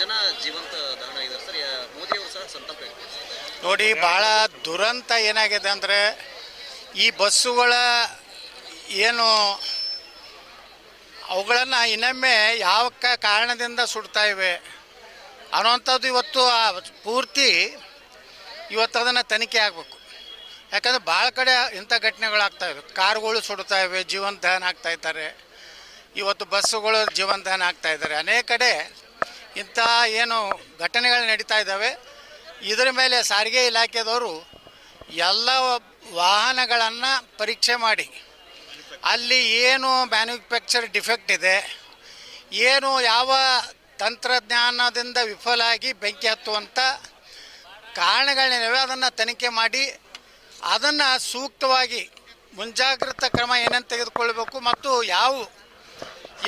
ಜನ ಜೀವಂತ ಸಂತಾಪ ನೋಡಿ, ಭಾಳ ದುರಂತ ಏನಾಗಿದೆ ಅಂದರೆ, ಈ ಬಸ್ಸುಗಳ ಏನು ಅವುಗಳನ್ನು ಇನ್ನೊಮ್ಮೆ ಯಾವ ಕಾರಣದಿಂದ ಸುಡ್ತಾ ಇವೆ ಅನ್ನೋವಂಥದ್ದು ಇವತ್ತು ಆ ಪೂರ್ತಿ ಇವತ್ತು ಅದನ್ನು ತನಿಖೆ ಆಗಬೇಕು. ಯಾಕಂದರೆ ಭಾಳ ಕಡೆ ಇಂಥ ಘಟನೆಗಳಾಗ್ತಾ ಇವೆ. ಕಾರುಗಳು ಸುಡ್ತಾ ಇವೆ, ಜೀವನ ದಹನ ಆಗ್ತಾ ಇದ್ದಾರೆ. ಇವತ್ತು ಬಸ್ಸುಗಳು ಜೀವನ ದಹನ ಆಗ್ತಾ ಇದ್ದಾರೆ. ಅನೇಕ ಕಡೆ ಇಂಥ ಏನು ಘಟನೆಗಳು ನಡೀತಾ ಇದ್ದಾವೆ, ಇದರ ಮೇಲೆ ಸಾರಿಗೆ ಇಲಾಖೆದವರು ಎಲ್ಲ ವಾಹನಗಳನ್ನು ಪರೀಕ್ಷೆ ಮಾಡಿ. ಅಲ್ಲಿ ಏನು ಮ್ಯಾನುಫ್ಯಾಕ್ಚರ್ ಡಿಫೆಕ್ಟ್ ಇದೆ, ಏನು ಯಾವ ತಂತ್ರಜ್ಞಾನದಿಂದ ವಿಫಲ ಆಗಿ ಬೆಂಕಿ ಹತ್ತುವಂಥ ಕಾರಣಗಳೇನಿವೆ ಅದನ್ನು ತನಿಖೆ ಮಾಡಿ, ಅದನ್ನು ಸೂಕ್ತವಾಗಿ ಮುಂಜಾಗ್ರತಾ ಕ್ರಮ ಏನೇನು ತೆಗೆದುಕೊಳ್ಬೇಕು ಮತ್ತು ಯಾವ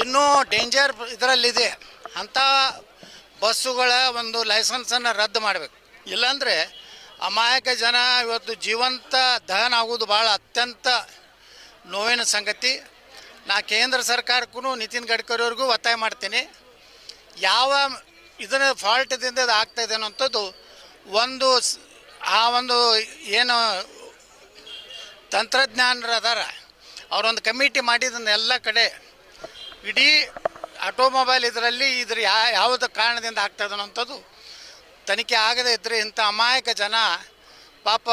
ಇನ್ನೂ ಡೇಂಜರ್ ಇದರಲ್ಲಿದೆ, ಅಂಥ ಬಸ್ಸುಗಳ ಒಂದು ಲೈಸೆನ್ಸನ್ನು ರದ್ದು ಮಾಡಬೇಕು. ಇಲ್ಲಾಂದರೆ ಅಮಾಯಕ ಜನ ಇವತ್ತು ಜೀವಂತ ದಹನ ಆಗೋದು ಭಾಳ ಅತ್ಯಂತ ನೋವಿನ ಸಂಗತಿ. ನಾ ಕೇಂದ್ರ ಸರ್ಕಾರಕ್ಕೂ ನಿತಿನ್ ಗಡ್ಕರಿಯವ್ರಿಗೂ ಒತ್ತಾಯ ಮಾಡ್ತೀನಿ. ಯಾವ ಇದರ ಫಾಲ್ಟ್ದಿಂದ ಇದು ಇದೆ ಅನ್ನೋಂಥದ್ದು ಒಂದು ಆ ಒಂದು ಏನು ತಂತ್ರಜ್ಞಾನರು ಅದಾರ. ಅವರೊಂದು ಕಮಿಟಿ ಮಾಡಿದ್ದನ್ನು ಎಲ್ಲ ಕಡೆ ಇಡೀ ಆಟೋಮೊಬೈಲ್ ಇದರಲ್ಲಿ ಇದ್ರ ಯಾ ಕಾರಣದಿಂದ ಆಗ್ತದೆ ಅನ್ನೋಂಥದ್ದು ತನಿಖೆ ಆಗದೇ ಇದ್ದರೆ ಇಂಥ ಅಮಾಯಕ ಜನ ಪಾಪ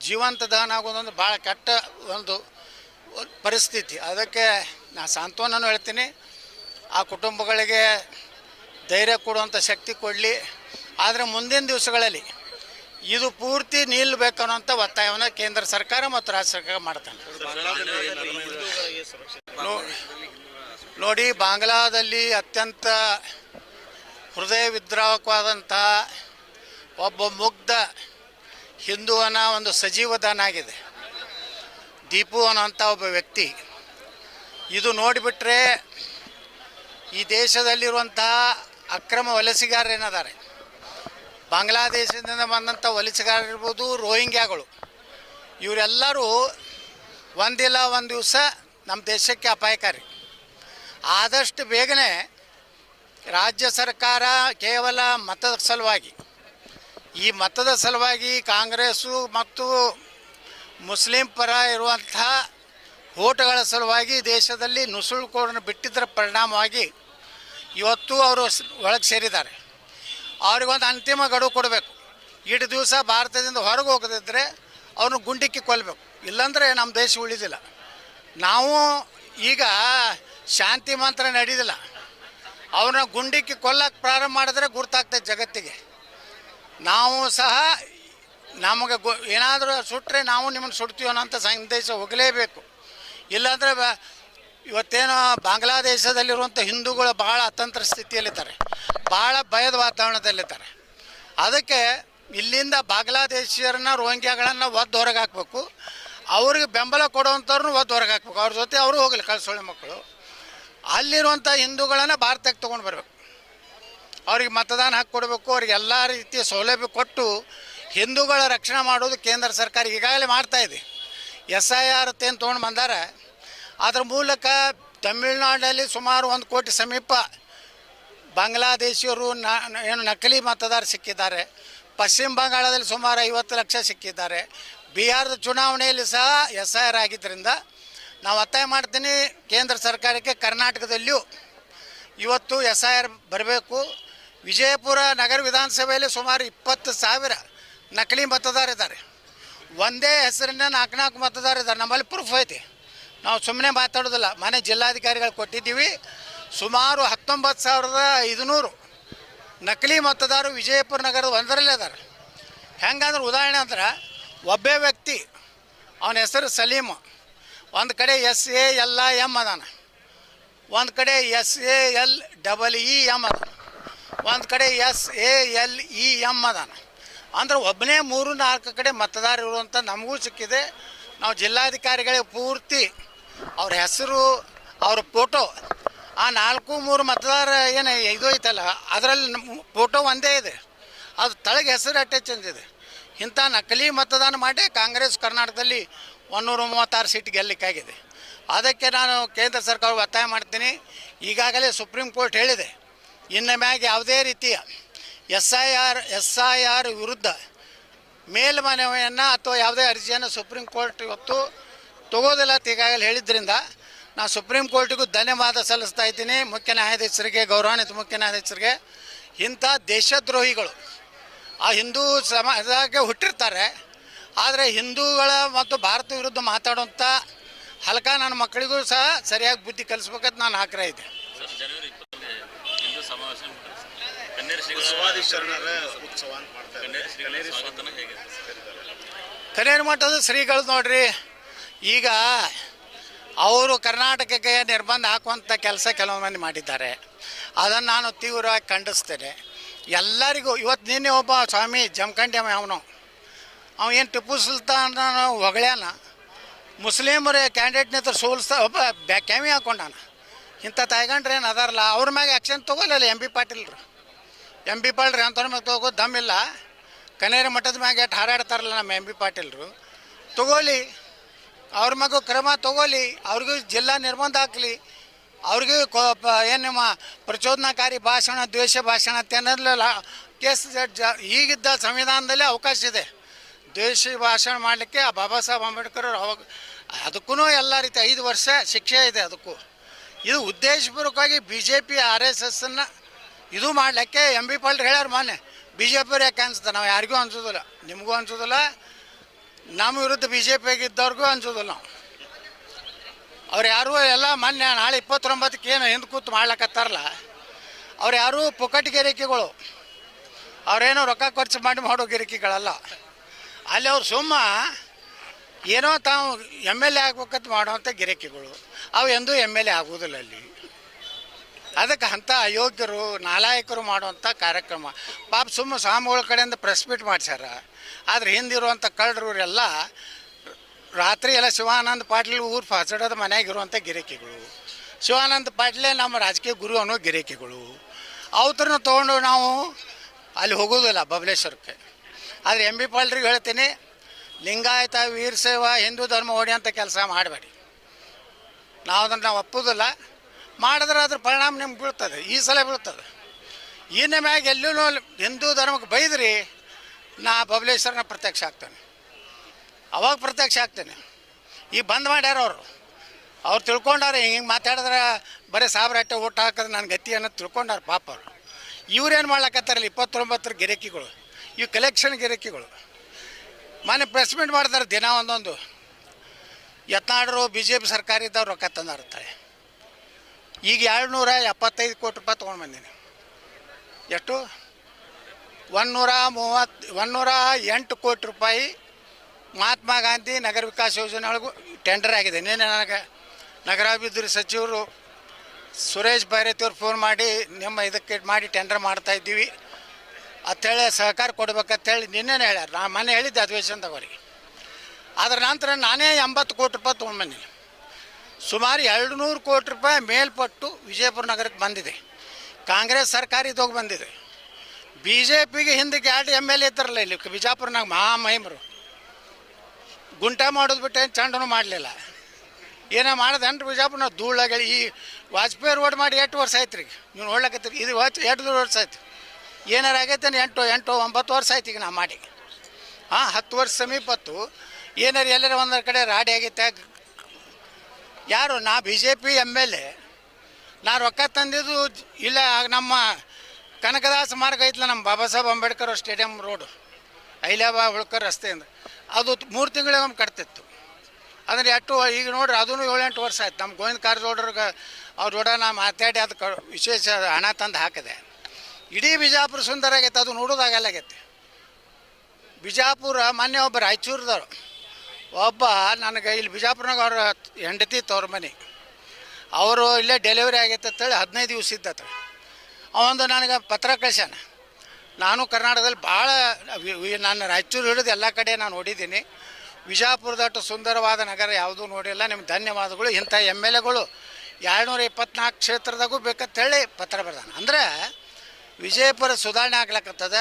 ಜೀವಂತ ದಹನ ಆಗೋದೊಂದು ಭಾಳ ಕೆಟ್ಟ ಒಂದು ಪರಿಸ್ಥಿತಿ ಅದಕ್ಕೆ ನಾನು ಸಾಂತ್ವನೂ ಹೇಳ್ತೀನಿ ಆ ಕುಟುಂಬಗಳಿಗೆ ಧೈರ್ಯ ಕೊಡುವಂಥ ಶಕ್ತಿ ಕೊಡಲಿ ಆದರೆ ಮುಂದಿನ ದಿವಸಗಳಲ್ಲಿ ಇದು ಪೂರ್ತಿ ನಿಲ್ಲಬೇಕು ಅನ್ನೋಂಥ ಒತ್ತಾಯವನ್ನು ಕೇಂದ್ರ ಸರ್ಕಾರ ಮತ್ತು ರಾಜ್ಯ ಸರ್ಕಾರ ಮಾಡ್ತಾನೆ ನೋಡಿ, ಬಾಂಗ್ಲಾದಲ್ಲಿ ಅತ್ಯಂತ ಹೃದಯ ವಿದ್ರಾವಕವಾದಂತಹ ಒಬ್ಬ ಮುಗ್ಧ ಹಿಂದೂವನ ಒಂದು ಸಜೀವ ದಾನ ಆಗಿದೆ. ದೀಪು ಅನ್ನೋಂಥ ಒಬ್ಬ ವ್ಯಕ್ತಿ. ಇದು ನೋಡಿಬಿಟ್ರೆ ಈ ದೇಶದಲ್ಲಿರುವಂತಹ ಅಕ್ರಮ ವಲಸಿಗಾರರೇನದಾರೆ ಬಾಂಗ್ಲಾದೇಶದಿಂದ ಬಂದಂಥ ವಲಸಿಗಾರರು ಇರ್ಬೋದು, ರೋಹಿಂಗ್ಯಾಗಳು. ಇವರೆಲ್ಲರೂ ಒಂದಿಲ್ಲ, ಒಂದು ದಿವಸ ನಮ್ಮ ದೇಶಕ್ಕೆ ಅಪಾಯಕಾರಿ. ಆದಷ್ಟು ಬೇಗನೆ ರಾಜ್ಯ ಸರ್ಕಾರ ಕೇವಲ ಮತದ ಸಲುವಾಗಿ, ಈ ಮತದ ಸಲುವಾಗಿ ಕಾಂಗ್ರೆಸ್ಸು ಮತ್ತು ಮುಸ್ಲಿಂ ಪರ ಇರುವಂತಹ ಓಟುಗಳ ಸಲುವಾಗಿ ದೇಶದಲ್ಲಿ ನುಸುಳುಕೋರನ್ನು ಬಿಟ್ಟಿದ್ದರ ಪರಿಣಾಮವಾಗಿ ಇವತ್ತು ಅವರು ಒಳಗೆ ಸೇರಿದ್ದಾರೆ. ಅವ್ರಿಗೊಂದು ಅಂತಿಮ ಗಡುವು ಕೊಡಬೇಕು. ಇಷ್ಟು ದಿವಸ ಭಾರತದಿಂದ ಹೊರಗೆ ಹೋಗದಿದ್ದರೆ ಅವ್ರನ್ನ ಗುಂಡಿಕ್ಕಿ ಕೊಲ್ಲಬೇಕು ಇಲ್ಲಾಂದರೆ ನಮ್ಮ ದೇಶ ಉಳಿದಿಲ್ಲ. ನಾವು ಈಗ ಶಾಂತಿ ಮಂತ್ರ ನಡೀದಿಲ್ಲ. ಅವ್ರನ್ನ ಗುಂಡಿಕ್ಕಿ ಕೊಲ್ಲಕ್ಕೆ ಪ್ರಾರಂಭ ಮಾಡಿದ್ರೆ ಗುರ್ತಾಗ್ತದೆ ಜಗತ್ತಿಗೆ. ನಾವು ಸಹ ನಮಗೆ ಗೊ, ಏನಾದರೂ ಸುಟ್ಟರೆ ನಾವು ನಿಮ್ಮನ್ನು ಸುಡ್ತೀವಿ ಅನ್ನೋಂಥ ಸಂದೇಶ ಹೋಗಲೇಬೇಕು. ಇಲ್ಲಾಂದರೆ ಇವತ್ತೇನು ಬಾಂಗ್ಲಾದೇಶದಲ್ಲಿರುವಂಥ ಹಿಂದೂಗಳು ಭಾಳ ಅತಂತ್ರ ಸ್ಥಿತಿಯಲ್ಲಿದ್ದಾರೆ. ಭಾಳ ಭಯದ ವಾತಾವರಣದಲ್ಲಿದ್ದಾರೆ. ಅದಕ್ಕೆ ಇಲ್ಲಿಂದ ಬಾಂಗ್ಲಾದೇಶಿಯರನ್ನ, ರೋಹಿಂಗ್ಯಾಗಳನ್ನು ಒದ್ದು ಹೊರಗೆ ಹಾಕಬೇಕು. ಅವ್ರಿಗೆ ಬೆಂಬಲ ಕೊಡುವಂಥವ್ರನ್ನ ಒದ್ದು ಹೊರಗೆ ಹಾಕ್ಬೇಕು. ಅವ್ರ ಜೊತೆ ಅವರು ಹೋಗಲಿ ಕಳ್ಸೊಳ್ಳೆ ಮಕ್ಕಳು. ಅಲ್ಲಿರುವಂಥ ಹಿಂದೂಗಳನ್ನು ಭಾರತಕ್ಕೆ ತೊಗೊಂಡು ಬರಬೇಕು. ಅವ್ರಿಗೆ ಮತದಾನ ಹಾಕಿ ಕೊಡಬೇಕು, ಅವ್ರಿಗೆ ಎಲ್ಲ ರೀತಿಯ ಸೌಲಭ್ಯ ಕೊಟ್ಟು ಹಿಂದೂಗಳ ರಕ್ಷಣೆ ಮಾಡೋದು ಕೇಂದ್ರ ಸರ್ಕಾರ ಈಗಾಗಲೇ ಮಾಡ್ತಾ ಇದೆ. ಎಸ್ ಐ ಆರ್ ಏನು ತೊಗೊಂಡು ಬಂದಾರೆ, ಅದ್ರ ಮೂಲಕ ತಮಿಳ್ನಾಡಲ್ಲಿ ಸುಮಾರು ಒಂದು ಕೋಟಿ ಸಮೀಪ ಬಾಂಗ್ಲಾದೇಶಿಯರು ಏನು ನಕಲಿ ಮತದಾರ ಸಿಕ್ಕಿದ್ದಾರೆ. ಪಶ್ಚಿಮ ಬಂಗಾಳದಲ್ಲಿ ಸುಮಾರು ಐವತ್ತು ಲಕ್ಷ ಸಿಕ್ಕಿದ್ದಾರೆ. ಬಿಹಾರದ ಚುನಾವಣೆಯಲ್ಲಿ ಸಹ ಎಸ್ ಐ ಆರ್ ಆಗಿದ್ದರಿಂದ ನಾವು ಒತ್ತಾಯ ಮಾಡ್ತೀನಿ, ಕೇಂದ್ರ ಸರ್ಕಾರಕ್ಕೆ ಕರ್ನಾಟಕದಲ್ಲಿಯೂ ಇವತ್ತು ಎಸ್ ಐ ಆರ್ ಬರಬೇಕು. ವಿಜಯಪುರ ನಗರ ವಿಧಾನಸಭೆಯಲ್ಲಿ ಸುಮಾರು ಇಪ್ಪತ್ತು ಸಾವಿರ ನಕಲಿ ಮತದಾರಿದ್ದಾರೆ ಒಂದೇ ಹೆಸರಿನ ನಾಲ್ಕು ನಾಲ್ಕು ಮತದಾರಿದ್ದಾರೆ ನಮ್ಮಲ್ಲಿ ಪ್ರೂಫ್ ಐತಿ. ನಾವು ಸುಮ್ಮನೆ ಮಾತಾಡೋದಿಲ್ಲ. ಮನೆ ಜಿಲ್ಲಾಧಿಕಾರಿಗಳು ಕೊಟ್ಟಿದ್ದೀವಿ. ಸುಮಾರು ಹತ್ತೊಂಬತ್ತು ಸಾವಿರದ ಐದುನೂರು ನಕಲಿ ಮತದಾರರು ವಿಜಯಪುರ ನಗರದ ಒಂದರಲ್ಲೇ ಇದ್ದಾರೆ. ಹೆಂಗಂದ್ರೆ ಉದಾಹರಣೆ ಅಂದ್ರೆ, ಒಬ್ಬೇ ವ್ಯಕ್ತಿ, ಅವನ ಹೆಸರು ಸಲೀಮ್. ಒಂದು ಕಡೆ ಎಸ್ ಎ ಎಲ್ ಎಂ ಅದಾನ. ಒಂದು ಕಡೆ S A L double E M ಅದ ಒಂದು ಕಡೆ S A L E M ಅದಾನ. ಅಂದ್ರೆ ಒಬ್ಬನೇ ಮೂರು ನಾಲ್ಕು ಕಡೆ ಮತದಾರ ಇರುವಂಥ ನಮಗೂ ಸಿಕ್ಕಿದೆ. ನಾವು ಜಿಲ್ಲಾಧಿಕಾರಿಗಳಿಗೆ ಪೂರ್ತಿ ಅವ್ರ ಹೆಸರು, ಅವ್ರ ಫೋಟೋ ಆ ನಾಲ್ಕು ಮೂರು ಮತದಾರ ಏನು ಇದು ಐತಲ್ಲ ಅದರಲ್ಲಿ ಫೋಟೋ ಒಂದೇ ಇದೆ. ಅದು ತಳಗೆ ಹೆಸರು ಅಟ್ಯಾಚ್ ಅಂದಿದೆ ಇಂಥ ನಕಲಿ ಮತದಾನ ಮಾಡಿ ಕಾಂಗ್ರೆಸ್ ಕರ್ನಾಟಕದಲ್ಲಿ ಒಂದೂರ ಮೂವತ್ತಾರು ಸೀಟ್ ಗೆಲ್ಲಕ್ಕಾಗಿದೆ ಅದಕ್ಕೆ ನಾನು ಕೇಂದ್ರ ಸರ್ಕಾರ ಒತ್ತಾಯ ಮಾಡ್ತೀನಿ. ಈಗಾಗಲೇ ಸುಪ್ರೀಂ ಕೋರ್ಟ್ ಹೇಳಿದೆ, ಇನ್ನು ಮ್ಯಾಗೆ ಯಾವುದೇ ರೀತಿಯ S I R S I R ವಿರುದ್ಧ ಮೇಲ್ಮನವಿಯನ್ನು ಅಥವಾ ಯಾವುದೇ ಅರ್ಜಿಯನ್ನು ಸುಪ್ರೀಂ ಕೋರ್ಟ್ ಇವತ್ತು ತಗೋದಿಲ್ಲ ಅಂತ ಈಗಾಗಲೇ ಹೇಳಿದ್ದರಿಂದ ನಾನು ಸುಪ್ರೀಂ ಕೋರ್ಟಿಗೂ ಧನ್ಯವಾದ ಸಲ್ಲಿಸ್ತಾ ಇದ್ದೀನಿ. ಮುಖ್ಯ ನ್ಯಾಯಾಧೀಶರಿಗೆ, ಗೌರವಾನ್ವಿತ ಮುಖ್ಯ ನ್ಯಾಯಾಧೀಶರಿಗೆ. ಇಂಥ ದೇಶದ್ರೋಹಿಗಳು ಆ ಹಿಂದೂ ಸಮಾಜಕ್ಕೆ ಹುಟ್ಟಿರ್ತಾರೆ. ಆದರೆ ಹಿಂದೂಗಳ ಮತ್ತು ಭಾರತ ವಿರುದ್ಧ ಮಾತಾಡುವಂಥ ಹಲಕ ನನ್ನ ಮಕ್ಕಳಿಗೂ ಸಹ ಸರಿಯಾಗಿ ಬುದ್ಧಿ ಕಲಿಸ್ಬೇಕಂತ ನಾನು ಆಗ್ರಹ ಇದೆ. ಕನ್ನೇರಿ ಮಠದ ಶ್ರೀಗಳು ನೋಡ್ರಿ ಈಗ ಅವರು ಕರ್ನಾಟಕಕ್ಕೆ ನಿರ್ಬಂಧ ಹಾಕುವಂಥ ಕೆಲಸ ಕೆಲವು ಮಂದಿ ಮಾಡಿದ್ದಾರೆ. ಅದನ್ನು ನಾನು ತೀವ್ರವಾಗಿ ಖಂಡಿಸ್ತೇನೆ. ಎಲ್ಲರಿಗೂ ಇವತ್ತು ನಿನ್ನೆ ಒಬ್ಬ ಸ್ವಾಮಿ ಜಮಖಂಡಿ ಅವನು. ಅವ ಏನು ಟಿಪ್ಪು ಸುಲ್ತಾನ ಹೊಗಳ್ಯಾನ? ಮುಸ್ಲಿಮರ ಕ್ಯಾಂಡಿಡೇಟ್ ನಿಂತ ಸೋಲ್ಸ್ತ ಒಬ್ಬ ಬ್ಯಾ ಕ್ಯಾಮಿ ಹಾಕೊಂಡಾನ. ಇಂಥ ತಾಯ್ಗಂಡ್ರೆ ಏನು ಅದಾರಲ್ಲ, ಅವ್ರ ಮ್ಯಾಗ ಆ್ಯಕ್ಷನ್ ತೊಗೊಲ್ಲ ಎಂ ಬಿ ಪಾಟೀಲ್ರು. ಎಂ ಬಿ ಪಾಟೀಲ್ರಿ ಅಂಥವ್ರ ಮ್ಯಾಗ ತಗೋ ದಮ್ಮಿಲ್ಲ ಕನೇರಿ ಮಠದ ಮ್ಯಾಗ ಎಷ್ಟು ಹಾರಾಡ್ತಾರಲ್ಲ ನಮ್ಮ ಎಂ ಬಿ ಪಾಟೀಲ್ರು. ತಗೋಲಿ ಅವ್ರ ಮಗು ಕ್ರಮ ತಗೋಲಿ ಅವ್ರಿಗೂ ಜಿಲ್ಲಾ ನಿರ್ಬಂಧ ಹಾಕಲಿ. ಅವ್ರಿಗೂ ಏನು ನಿಮ್ಮ ಪ್ರಚೋದನಾಕಾರಿ ಭಾಷಣ, ದ್ವೇಷ ಭಾಷಣ ಅಂತ ಕೇಸ್ ಈಗಿದ್ದ ಸಂವಿಧಾನದಲ್ಲಿ ಅವಕಾಶ ಇದೆ. ದ್ವೇಷ ಭಾಷಣ ಮಾಡಲಿಕ್ಕೆ ಆ ಬಾಬಾ ಸಾಹೇಬ್ ಅಂಬೇಡ್ಕರ್ ಅವರು ಅವಾಗ ಅದಕ್ಕೂ ಎಲ್ಲ ರೀತಿ ಐದು ವರ್ಷ ಶಿಕ್ಷೆ ಇದೆ ಅದಕ್ಕೂ. ಇದು ಉದ್ದೇಶಪೂರ್ವಕವಾಗಿ B J P R S ಎಸ್ಸನ್ನು ಇದು ಮಾಡಲಿಕ್ಕೆ ಎಂ ಬಿ ಪಾಲ್ ಹೇಳ್ಯಾರ ಮೊನ್ನೆ ಬಿ ಜೆ ಪಿಯವ್ರು ಯಾಕೆ ಅನ್ಸುತ್ತೆ? ನಾವು ಯಾರಿಗೂ ಅನ್ಸೋದಿಲ್ಲ. ನಿಮಗೂ ಅನ್ಸೋದಿಲ್ಲ. ನಮ್ಮ ವಿರುದ್ಧ ಬಿ ಜೆ ಪಿಯಾಗಿದ್ದವ್ರಿಗೂ ಅನ್ಸೋದಿಲ್ಲ ನಾವು. ಅವ್ರು ಯಾರು ಎಲ್ಲ ಮೊನ್ನೆ ನಾಳೆ ಇಪ್ಪತ್ತೊಂಬತ್ತಕ್ಕೆ ಏನು ಹಿಂದೆ ಕೂತು ಮಾಡ್ಲಕತ್ತಾರಲ್ಲ. ಅವ್ರು ಯಾರೂ ಪುಕ್ಕಟ್ ಗಿರಿಕೆಗಳು. ಅವ್ರೇನು ರೊಕ್ಕ ಖರ್ಚು ಮಾಡಿ ಮಾಡೋ ಗಿರಿಕೆಗಳಲ್ಲ. ಅಲ್ಲಿ ಅವ್ರು ಸುಮ್ಮ ಏನೋ ತಾವು ಎಂ ಎಲ್ ಎ ಆಗ್ಬೇಕಂತ ಮಾಡುವಂಥ ಗಿರಕಿಗಳು. ಅವು ಎಂದೂ ಎಂ ಎಲ್ ಎ ಆಗುವುದಿಲ್ಲ ಅಲ್ಲಿ. ಅದಕ್ಕೆ ಅಂಥ ಅಯೋಗ್ಯರು, ನಾಲಾಯಕರು ಮಾಡುವಂಥ ಕಾರ್ಯಕ್ರಮ. ಪಾಪ ಸುಮ್ಮ ಸ್ವಾಮಿಗಳ ಕಡೆಯಿಂದ ಪ್ರೆಸ್ ಮೀಟ್ ಮಾಡ್ಸ್ಯಾರ. ಆದರೆ ಹಿಂದಿರುವಂಥ ಕಳ್ಳರವರೆಲ್ಲ ರಾತ್ರಿ ಎಲ್ಲ ಶಿವಾನಂದ ಪಾಟೀಲ್ ಊರು ಫಾಸಡದ ಮನೆಯಾಗಿರುವಂಥ ಗಿರಕಿಗಳು. ಶಿವಾನಂದ ಪಾಟೀಲೇ ನಮ್ಮ ರಾಜಕೀಯ ಗುರು ಅನ್ನೋ ಗಿರಕಿಗಳು. ಅವತ್ರನ್ನ ತೊಗೊಂಡು ನಾವು ಅಲ್ಲಿ ಹೋಗೋದಿಲ್ಲ ಬಬಲೇಶ್ವರಕ್ಕೆ. ಆದರೆ ಎಂ ಬಿ ಪಾಲ್ರಿಗೆ ಹೇಳ್ತೀನಿ, ಲಿಂಗಾಯತ ವೀರಶೈವ ಹಿಂದೂ ಧರ್ಮ ಹೊಡೆಯೋಂಥ ಕೆಲಸ ಮಾಡಬೇಡಿ. ನಾವು ಅದನ್ನು ನಾವು ಒಪ್ಪೋದಿಲ್ಲ. ಮಾಡಿದ್ರೆ ಅದ್ರ ಪರಿಣಾಮ ನಿಮ್ಗೆ ಬೀಳ್ತದೆ, ಈ ಸಲ ಬೀಳ್ತದೆ. ಇನ್ನ ಮ್ಯಾಗ ಎಲ್ಲೂ ಹಿಂದೂ ಧರ್ಮಕ್ಕೆ ಬೈದ್ರಿ, ನಾ ಬಬಲೇಶ್ವರನ ಪ್ರತ್ಯಕ್ಷ ಆಗ್ತೇನೆ. ಅವಾಗ ಪ್ರತ್ಯಕ್ಷ ಆಗ್ತೇನೆ. ಈಗ ಬಂದ್ ಮಾಡ್ಯಾರ ಅವರು. ಅವ್ರು ತಿಳ್ಕೊಂಡಾರೆ, ಹಿಂಗೆ ಮಾತಾಡಿದ್ರೆ ಬರೀ ಸಾಬ್ರ ಅಟ್ಟೆ ಊಟ ಹಾಕಿದ್ರೆ ನನ್ನ ಗತಿ ಅನ್ನೋದು ತಿಳ್ಕೊಂಡಾರ ಪಾಪ ಅವರು. ಇವ್ರೇನು ಮಾಡ್ಲಕತ್ತಾರಲ್ಲ, ಇಪ್ಪತ್ತೊಂಬತ್ತರ ಗಿರಕಿಗಳು. ಇವು ಕಲೆಕ್ಷನ್ ಗಿರಕಿಗಳು. ಮನೆ ಪ್ರೆಸ್ ಮಾಡ್ತಾರೆ, ದಿನ ಒಂದೊಂದು. ಯತ್ನಾಡರು ಬಿ ಜೆ ಪಿ ಸರ್ಕಾರ ಇದ್ದವ್ರು ರೊಕ್ಕ ತಂದಾರ್ತಾರೆ ಈಗ ಎರಡು ನೂರ ಎಪ್ಪತ್ತೈದು ಕೋಟಿ ರೂಪಾಯಿ ತೊಗೊಂಡು ಬಂದೀನಿ. ಎಷ್ಟು? ಒನ್ನೂರ ಮೂವತ್ತು ಒನ್ನೂರ ಎಂಟು ಕೋಟಿ ರೂಪಾಯಿ ಮಹಾತ್ಮ ಗಾಂಧಿ ನಗರ ವಿಕಾಸ ಯೋಜನೆ ಒಳಗೂ ಟೆಂಡರ್ ಆಗಿದೆ. ನಿನ್ನೆ ನನಗೆ ನಗರಾಭಿವೃದ್ಧಿ ಸಚಿವರು ಸುರೇಶ್ ಬೈರತಿಯವ್ರು ಫೋನ್ ಮಾಡಿ, ನಿಮ್ಮ ಇದಕ್ಕೆ ಮಾಡಿ ಟೆಂಡರ್ ಮಾಡ್ತಾ ಅಂಥೇಳಿ ಸಹಕಾರ ಕೊಡ್ಬೇಕಂತೇಳಿ ನಿನ್ನೆನೇ ಹೇಳ್ಯಾರ. ನಾ ಮನೆ ಹೇಳಿದ್ದೆ ಅಧಿವೇಶನದಾಗ ಅವರಿಗೆ. ಅದರ ನಂತರ ನಾನೇ ಎಂಬತ್ತು ಕೋಟಿ ರೂಪಾಯಿ ತೊಗೊಂಬನ್ನಿ ಸುಮಾರು ಎರಡು ನೂರು ಕೋಟಿ ರೂಪಾಯಿ ಮೇಲ್ಪಟ್ಟು ವಿಜಯಪುರ ನಗರಕ್ಕೆ ಬಂದಿದೆ. ಕಾಂಗ್ರೆಸ್ ಸರ್ಕಾರ ಇದೋಗಿ ಬಂದಿದೆ. ಬಿ ಜೆ ಪಿಗೆ ಹಿಂದಕ್ಕೆ ಎರಡು ಎಂ ಎಲ್ ಎ ಇದ್ದಾರಲ್ಲ ಇಲ್ಲಿ ಬಿಜಾಪುರನಾಗ ಮಹಾಮಹಿಮರು. ಗುಂಟ ಮಾಡೋದು ಬಿಟ್ಟು ಏನು ಚಂಡನು ಮಾಡಲಿಲ್ಲ. ಏನೋ ಮಾಡೋದೇನ್ರಿ ಬಿಜಾಪುರ ನಾವು ಧೂಳಾಗಳಿ ಈ ವಾಜಪೇಯಿ ರೋಡ್ ಮಾಡಿ ಎಷ್ಟು ವರ್ಷ ಆಯ್ತು ರೀ ನೀವು ನೋಡ್ಲಕತ್ತೀರಿ. ಇದು ಎರಡು ವರ್ಷ ಆಯ್ತು. ಏನಾರು ಆಗೈತೆ ಎಂಟು ಎಂಟು, ಒಂಬತ್ತು ವರ್ಷ ಆಯ್ತು ಈಗ ನಾ ಮಾಡಿ ಹಾಂ, ಹತ್ತು ವರ್ಷ ಸಮೀಪತ್ತು ಏನಾರ ಎಲ್ಲರ ಒಂದರ ಕಡೆ ರಾಡಿ ಆಗೈತೆ ಯಾರು? ನಾ B J P M L A ನಾ ರೊಕ್ಕ ತಂದಿದ್ದು ಇಲ್ಲ, ನಮ್ಮ ಕನಕದಾಸ ಮಾರ್ಗ ಐತಲ್ಲ ನಮ್ಮ ಬಾಬಾ ಸಾಹೇಬ್ ಅಂಬೇಡ್ಕರ್ ಸ್ಟೇಡಿಯಂ ರೋಡು. ಐಲಾಬಾ ಹುಳ್ಕರ್ ರಸ್ತೆಯಿಂದ. ಅದು ಮೂರು ತಿಂಗಳಿಗೊಮ್ಮೆ ಕಟ್ತಿತ್ತು. ಅದನ್ನು ಎಷ್ಟು ಈಗ ನೋಡ್ರಿ ಅದೂ ಏಳೆಂಟು ವರ್ಷ ಆಯ್ತು. ನಮ್ಮ ಗೋವಿಂದ ಕಾರಜೋಡ್ರಿಗೆ ಅವ್ರ ಜೋಡ ನಾ ಮಾತಾಡಿ ಅದಕ್ಕೆ ವಿಶೇಷ ಹಣ ತಂದು ಹಾಕಿದೆ. ಇಡೀ ಬಿಜಾಪುರ ಸುಂದರ ಆಗೈತೆ, ಅದು ನೋಡೋದಾಗಲ್ಲಾಗೈತೆ ಬಿಜಾಪುರ, ಮೊನ್ನೆ ಒಬ್ಬ ರಾಯಚೂರ್ದವ್ರು. ಒಬ್ಬ ನನಗೆ ಇಲ್ಲಿ ಬಿಜಾಪುರನಾಗ ಅವ್ರ ಹೆಂಡತಿ ತವ್ರ ಮನೆ. ಅವರು ಇಲ್ಲೇ ಡೆಲಿವರಿ ಆಗೈತೆ ಅಂತೇಳಿ ಹದಿನೈದು ದಿವಸ ಇದ್ದತ್ರ ಅವಂದು ನನಗೆ ಪತ್ರ ಕಳ್ಸ್ಯಾನ. ನಾನು ಕರ್ನಾಟಕದಲ್ಲಿ ಭಾಳ ನಾನು ರಾಯಚೂರು ಹಿಡಿದು ಎಲ್ಲ ಕಡೆ ನಾನು ನೋಡಿದ್ದೀನಿ. ವಿಜಾಪುರದಷ್ಟು ಸುಂದರವಾದ ನಗರ ಯಾವುದೂ ನೋಡಿಲ್ಲ. ನಿಮ್ಗೆ ಧನ್ಯವಾದಗಳು. ಇಂಥ ಎಂ ಎಲ್ ಎಗಳು ಎರಡುನೂರ ಇಪ್ಪತ್ನಾಲ್ಕು ಕ್ಷೇತ್ರದಾಗೂ ಬೇಕಂತೇಳಿ ಪತ್ರ ಬರ್ದಾನೆ. ಅಂದರೆ ವಿಜಯಪುರ ಸುಧಾರಣೆ ಆಗ್ಲಕ್ಕತ್ತದ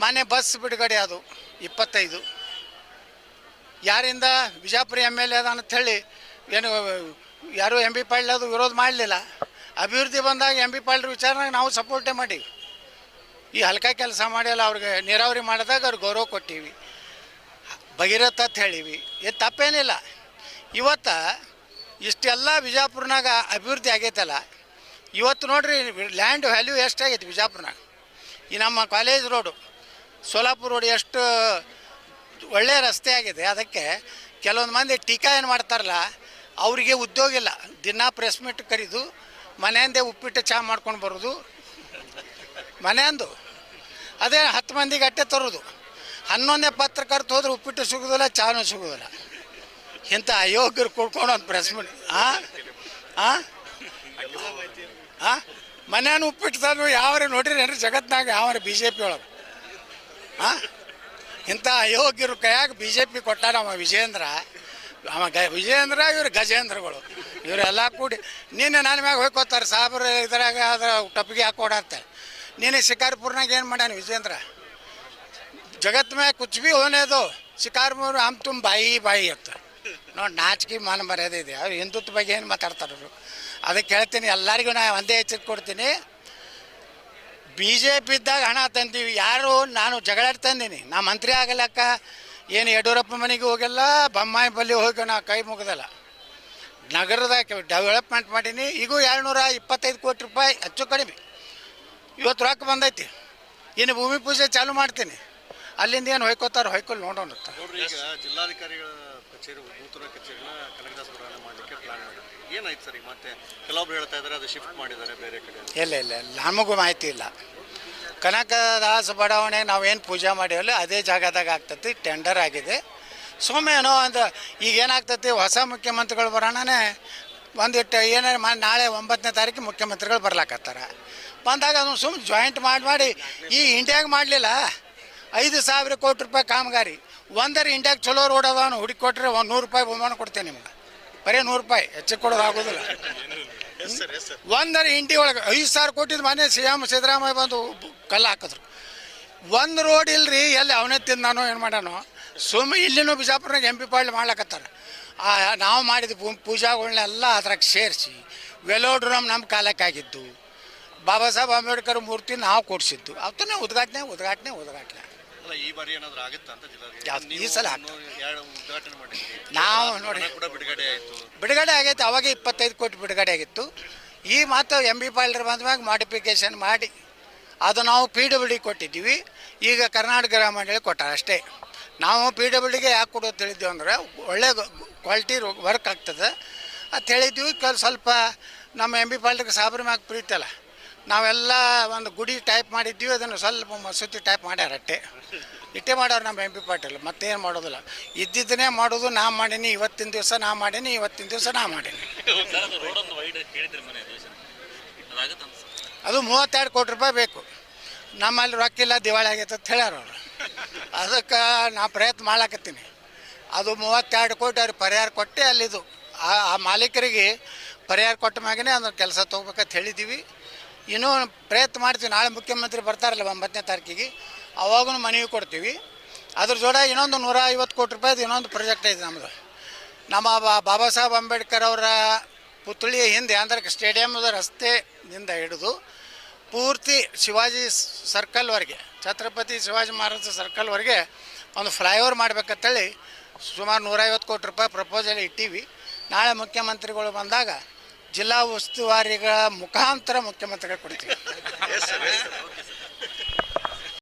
ಮೊನ್ನೆ ಬಸ್ ಬಿಡುಗಡೆ ಅದು, ಇಪ್ಪತ್ತೈದು. ಯಾರಿಂದ ಬಿಜಾಪುರ ಎಂ ಎಲ್ ಎ ಅದ ಹೇಳಿ ಏನು, ಯಾರು ಎಂ ಬಿ ಪಾಟೀಲ್ ಅದು ವಿರೋಧ ಮಾಡಲಿಲ್ಲ. ಅಭಿವೃದ್ಧಿ ಬಂದಾಗ ಎಂ ಬಿ ಪಾಟೀಲ್ ವಿಚಾರನಾಗ ನಾವು ಸಪೋರ್ಟೇ ಮಾಡೀವಿ. ಈ ಹಲ್ಕ ಕೆಲಸ ಮಾಡಿಲ್ಲ ಅವ್ರಿಗೆ ನೀರಾವರಿ ಮಾಡಿದಾಗ ಅವ್ರಿಗೆ ಗೌರವ ಕೊಟ್ಟೀವಿ. ಭಗೀರಥ ಅಂತ ಹೇಳೀವಿ. ಇದು ತಪ್ಪೇನಿಲ್ಲ. ಇವತ್ತು ಇಷ್ಟೆಲ್ಲ ಬಿಜಾಪುರ್ನಾಗ ಅಭಿವೃದ್ಧಿ ಆಗೈತಲ್ಲ ಇವತ್ತು ನೋಡ್ರಿ ಲ್ಯಾಂಡ್ ವ್ಯಾಲ್ಯೂ ಎಷ್ಟಾಗೈತಿ ಬಿಜಾಪುರ್ನಾಗ? ಈ ನಮ್ಮ ಕಾಲೇಜ್ ರೋಡು ಸೋಲಾಪುರ ರೋಡ್ ಎಷ್ಟು ಒಳ್ಳೆಯ ರಸ್ತೆ ಆಗಿದೆ. ಅದಕ್ಕೆ ಕೆಲವೊಂದು ಮಂದಿ ಟೀಕಾ ಏನು ಮಾಡ್ತಾರಲ್ಲ, ಅವರಿಗೆ ಉದ್ಯೋಗ ಇಲ್ಲ. ದಿನ ಪ್ರೆಸ್ ಮೀಟ್ ಕರೀದು, ಮನೆಯಂದೇ ಉಪ್ಪಿಟ್ಟು ಚಹಾ ಮಾಡ್ಕೊಂಡು ಬರೋದು. ಮನೆಯಂದು. ಅದೇ ಹತ್ತು ಮಂದಿಗೆ ಅಟ್ಟೆ ತರೋದು. ಹನ್ನೊಂದೇ ಪತ್ರಕರ್ತ ಹೋದ್ರೆ ಉಪ್ಪಿಟ್ಟು ಸಿಗೋದಿಲ್ಲ ಚಹಾನೂ ಸಿಗೋದಿಲ್ಲ. ಇಂಥ ಅಯೋಗ್ಯರು ಕೂಡ್ಕೊಂಡು ಒಂದು ಪ್ರೆಸ್ ಮೀಟ್ ಹಾಂ ಹಾಂ ಹಾ ಮನ್ಯಾನ ಉಪ್ಪಿಟ್ಟು ತಂದು ನೋಡಿರಿ ಏನ್ರಿ ಜಗತ್ನಾಗ ಯಾವ್ರ ಬಿ ಜೆ ಪಿ ಒಳಗೆ? ಆ? ಇಂಥ ಅಯೋಗ್ಯರು ಕೈಯಾಗ ಬಿ ಜೆ ಪಿ ಕೊಟ್ಟಾರ ಅವ ವಿಜೇಂದ್ರ ಅವ ಗ ವಿಜೇಂದ್ರ ಇವ್ರು ಗಜೇಂದ್ರಗಳು. ಇವರೆಲ್ಲ ಕೂಡಿ ನಿನ್ನೆ ನನ್ನ ಮ್ಯಾಗ ಹೋಯ್ಕೋತಾರೆ ಸಾಬ್ರ ಇದ್ರಾಗ ಅದ್ರ ಟಪ್ಪಿಗೆ ಹಾಕೊಡಂತೆ ನೀನು ಶಿಕಾರ್ಪುರ್ನಾಗ ಏನು ಮಾಡ್ಯಾನ ವಿಜೇಂದ್ರ ಜಗತ್ ಮ್ಯಾಗ ಕುಚ್ ಭೀ ಹೋನೇದು ಶಿಕಾರ್ಪುರ್ ಆಮ್ ತುಂಬ ಬಾಯಿ ಬಾಯಿ ಇತ್ತು ನೋಡಿ ನಾಚಿಕೆ ಮಾನ ಮರ್ಯಾದೆ ಇದೆ. ಅವ್ರು ಹಿಂದುತ್ವ ಬಗ್ಗೆ ಏನು ಮಾತಾಡ್ತಾರೆ ಅದಕ್ಕೆ ಹೇಳ್ತೀನಿ ಎಲ್ಲರಿಗೂ ನಾ ಒಂದೇ ಎಚ್ಚರಿಕೆ ಕೊಡ್ತೀನಿ. ಬಿ ಜೆ ಪಿ ಇದ್ದಾಗ ಹಣ ತಂದೀವಿ. ಯಾರು, ನಾನು ಜಗಳಾಡಿ ತಂದೀನಿ. ನಾ ಮಂತ್ರಿ ಆಗಲಕ್ಕ ಏನು ಯಡಿಯೂರಪ್ಪ ಮನೆಗೆ ಹೋಗಿಲ್ಲ, ಬೊಮ್ಮಾಯಿ ಬಲ್ಲಿ ಹೋಗಿ ನಾ ಕೈ ಮುಗಿದಲ್ಲ. ನಗರದ ಡೆವಲಪ್ಮೆಂಟ್ ಮಾಡೀನಿ. ಈಗೂ ಎರಡುನೂರ ಇಪ್ಪತ್ತೈದು ಕೋಟಿ ರೂಪಾಯಿ ಹೆಚ್ಚು ಕಡಿಮೆ. ಇವತ್ತು ರೊಕ್ಕ ಬಂದೈತಿ. ಇನ್ನು ಭೂಮಿ ಪೂಜೆ ಚಾಲು ಮಾಡ್ತೀನಿ. ಅಲ್ಲಿಂದ ಏನು ಹೊಯ್ಕೋತಾರ ಹೊಯ್ಕೊಲ್ ನೋಡೋಣ ಜಿಲ್ಲಾಧಿಕಾರಿಗಳ ಕಚೇರಿ ಪ್ಲಾನ್ ಏನಾಯ್ತು ಸರ್ ಹೇಳ್ತಾ ಇದ್ದಾರೆ, ಅದು ಶಿಫ್ಟ್ ಮಾಡಿದ್ದಾರೆ ಬೇರೆ ಕಡೆ ಇಲ್ಲ ಇಲ್ಲ ನಮಗೂ ಮಾಹಿತಿ ಇಲ್ಲ. ಕನಕದಾಸ ಬಡಾವಣೆ ನಾವೇನು ಪೂಜೆ ಮಾಡೀವಲ್ಲ ಅದೇ ಜಾಗದಾಗ ಆಗ್ತತಿ ಟೆಂಡರ್ ಆಗಿದೆ. ಸುಮ್ಮನೆ ಏನೋ ಒಂದು ಈಗ ಏನಾಗ್ತತಿ, ಹೊಸ ಮುಖ್ಯಮಂತ್ರಿಗಳು ಬರೋಣನೇ ಒಂದಿಟ್ಟು ಏನಾರ ಮಾ, ನಾಳೆ ಒಂಬತ್ತನೇ ತಾರೀಕು ಮುಖ್ಯಮಂತ್ರಿಗಳು ಬರ್ಲಾಕತ್ತಾರ. ಬಂದಾಗ ಅದನ್ನು ಸುಮ್ಮನೆ ಜಾಯಿಂಟ್ ಮಾಡಿ ಮಾಡಿ, ಈ ಇಂಡಿಯಾಗ ಮಾಡಲಿಲ್ಲ. ಐದು ಸಾವಿರ ಕೋಟಿ ರೂಪಾಯಿ ಕಾಮಗಾರಿ. ಒಂದರ ಇಂಡಿಯಾಗ ಚಲೋ ರೋಡ್ ಅದಾವನು, ಹುಡುಕಿ ಕೊಟ್ಟರೆ ಒಂದು ನೂರು ರೂಪಾಯಿ ಬಹುಮಾನ ಕೊಡ್ತೇನೆ ನಿಮ್ಗೆ. ಬರೀ ನೂರು ರೂಪಾಯಿ ಹೆಚ್ಚಿಗೆ ಕೊಡೋದು ಆಗೋದಿಲ್ಲ. ಒಂದರ ಇಂಟಿ ಒಳಗೆ ಐದು ಸಾವಿರ ಕೋಟಿದ ಮನೆ ಸಿ ಎಂ ಸಿದ್ದರಾಮಯ್ಯ ಬಂದು ಕಲ್ಲು ಹಾಕಿದ್ರು. ಒಂದು ರೋಡ್ ಇಲ್ರಿ ಎಲ್ಲಿ ಅವನೇ ತಿಂದಾನೋ ಏನು ಮಾಡ್ಯಾನೋ ಸುಮ್ಮ ಇಲ್ಲಿನೂ ಬಿಜಾಪುರನಾಗ ಎಂ ಪಿ ಪಾಳ್ಯ ಮಾಡ್ಲಕತ್ತಾರ. ಆ ನಾವು ಮಾಡಿದ ಪೂಜಾಗಳನ್ನೆಲ್ಲ ಅದ್ರಾಗ ಸೇರಿಸಿ ವೆಲೋಡ್ರಮ್ ನಮ್ಮ ಕಾಲಕ್ಕಾಗಿದ್ದು ಬಾಬಾ ಸಾಹೇಬ್ ಅಂಬೇಡ್ಕರ್ ಮೂರ್ತಿ ನಾವು ಕೊಡಿಸಿದ್ದು. ಅವತ್ತನೇ ಉದ್ಘಾಟನೆ ಉದ್ಘಾಟನೆ ಉದ್ಘಾಟನೆ. ಅಲ್ಲ ಈ ಬಾರಿ ಏನಾದ್ರೂ ಆಗುತ್ತಾ ಅಂತ ಜಿಲ್ಲಾಧಿಕಾರಿ? ಈ ಸಲ ಎರಡು ಉದ್ಘಾಟನೆ ಮಾಡಿದ್ರಿ ನಾವು ನೋಡಿ. ಕೂಡ ಬಿಡುಗಡೆ ಆಯಿತು. ಬಿಡುಗಡೆ ಆಗೈತೆ ಅವಾಗ ಇಪ್ಪತ್ತೈದು ಕೋಟಿ ಬಿಡುಗಡೆ ಆಗಿತ್ತು. ಈ ಮಾತು ಎಂ ಬಿ ಪಾಲ್ಡರ್ ಬಂದ್ಮ್ಯಾಗ ಮಾಡಿಫಿಕೇಶನ್ ಮಾಡಿ ಅದು ನಾವು ಪಿ ಡಬ್ಲ್ಯೂ ಡಿ ಕೊಟ್ಟಿದ್ದೀವಿ. ಈಗ ಕರ್ನಾಟಕ ಗ್ರಾಮ ಮಂಡಳಿ ಕೊಟ್ಟಾರ ಅಷ್ಟೇ. ನಾವು ಪಿ ಡಬ್ಲ್ಯೂ ಡಿಗೆ ಯಾಕೆ ಕೊಡೋದು ತಿಳಿದ್ದೀವಿ ಅಂದ್ರೆ ಒಳ್ಳೆ ಕ್ವಾಲಿಟಿ ವರ್ಕ್ ಆಗ್ತದೆ. ಅಂತ ಹೇಳಿದ್ವಿ ಕೆಲ ಸ್ವಲ್ಪ ನಮ್ಮ ಎಂ ಬಿ ಪಾಲ್ಡರ್ಗೆ ಸಾಬ್ರ ಮ್ಯಾಗ ಪ್ರೀತಿ ಅಲ್ಲ. ನಾವೆಲ್ಲ ಒಂದು ಗುಡಿ ಟೈಪ್ ಮಾಡಿದ್ದೀವಿ ಅದನ್ನು ಸ್ವಲ್ಪ ಮಸೂತಿ ಟೈಪ್ ಮಾಡ್ಯಾರ ಅಟ್ಟೆ ಇಟ್ಟೆ ಮಾಡೋರು ನಮ್ಮ ಎಂ ಪಿ ಪಾಟೀಲ್, ಮತ್ತೇನು ಮಾಡೋದಿಲ್ಲ. ಇದ್ದಿದ್ದನ್ನೇ ಮಾಡೋದು ನಾ ಮಾಡೀನಿ, ಇವತ್ತಿನ ದಿವಸ ನಾ ಮಾಡೀನಿ, ಇವತ್ತಿನ ದಿವಸ ನಾ ಮಾಡೀನಿ. ಅದು ಮೂವತ್ತೆರಡು ಕೋಟಿ ರೂಪಾಯಿ ಬೇಕು. ನಮ್ಮಲ್ಲಿ ರೊಕ್ಕಿಲ್ಲ ದಿವಾಳಿ ಆಗೈತೆ ಅಂತ ಹೇಳ್ಯಾರ ಅವರು. ಅದಕ್ಕೆ ನಾ ಪ್ರಯತ್ನ ಮಾಡ್ಲಾಕತ್ತೀನಿ. ಅದು ಮೂವತ್ತೆರಡು ಕೋಟಿ ಅವ್ರಿಗೆ ಪರಿಹಾರ ಕೊಟ್ಟೆ ಅಲ್ಲಿದು. ಆ ಆ ಮಾಲೀಕರಿಗೆ ಪರಿಹಾರ ಕೊಟ್ಟ ಮ್ಯಾಗನೇ ಅದನ್ನು ಕೆಲಸ ತೊಗೋಬೇಕಂತ ಹೇಳಿದ್ದೀವಿ ಇನ್ನೂ ಪ್ರಯತ್ನ ಮಾಡ್ತೀವಿ. ನಾಳೆ ಮುಖ್ಯಮಂತ್ರಿ ಬರ್ತಾರಲ್ಲ ಒಂಬತ್ತನೇ ತಾರೀಕಿಗೆ. ಅವಾಗೂ ಮನವಿ ಕೊಡ್ತೀವಿ. ಅದ್ರ ಜೋಡ ಇನ್ನೊಂದು ನೂರ ಐವತ್ತು ಕೋಟಿ ರೂಪಾಯಿದು ಇನ್ನೊಂದು ಪ್ರಾಜೆಕ್ಟ್ ಐತೆ ನಮ್ಮದು ನಮ್ಮ ಬಾಬಾ ಸಾಹೇಬ್ ಅಂಬೇಡ್ಕರ್ ಅವರ ಪುತ್ಳಿಯ ಹಿಂದೆ, ಅಂದ್ರೆ ಸ್ಟೇಡಿಯಮ್ದ ರಸ್ತೆಯಿಂದ ಹಿಡಿದು ಪೂರ್ತಿ ಶಿವಾಜಿ ಸರ್ಕಲ್ವರೆಗೆ ಛತ್ರಪತಿ ಶಿವಾಜಿ ಮಹಾರಾಜ ಸರ್ಕಲ್ವರೆಗೆ ಒಂದು ಫ್ಲೈಓವರ್ ಮಾಡ್ಬೇಕಂತೇಳಿ ಸುಮಾರು ನೂರೈವತ್ತು ಕೋಟಿ ರೂಪಾಯಿ ಪ್ರಪೋಸಲ್ ಇಟ್ಟೀವಿ. ನಾಳೆ ಮುಖ್ಯಮಂತ್ರಿಗಳು ಬಂದಾಗ ಜಿಲ್ಲಾ ಉಸ್ತುವಾರಿಗಳ ಮುಖಾಂತರ ಮುಖ್ಯಮಂತ್ರಿಗಳು ಕೊಡ್ತೀವಿ.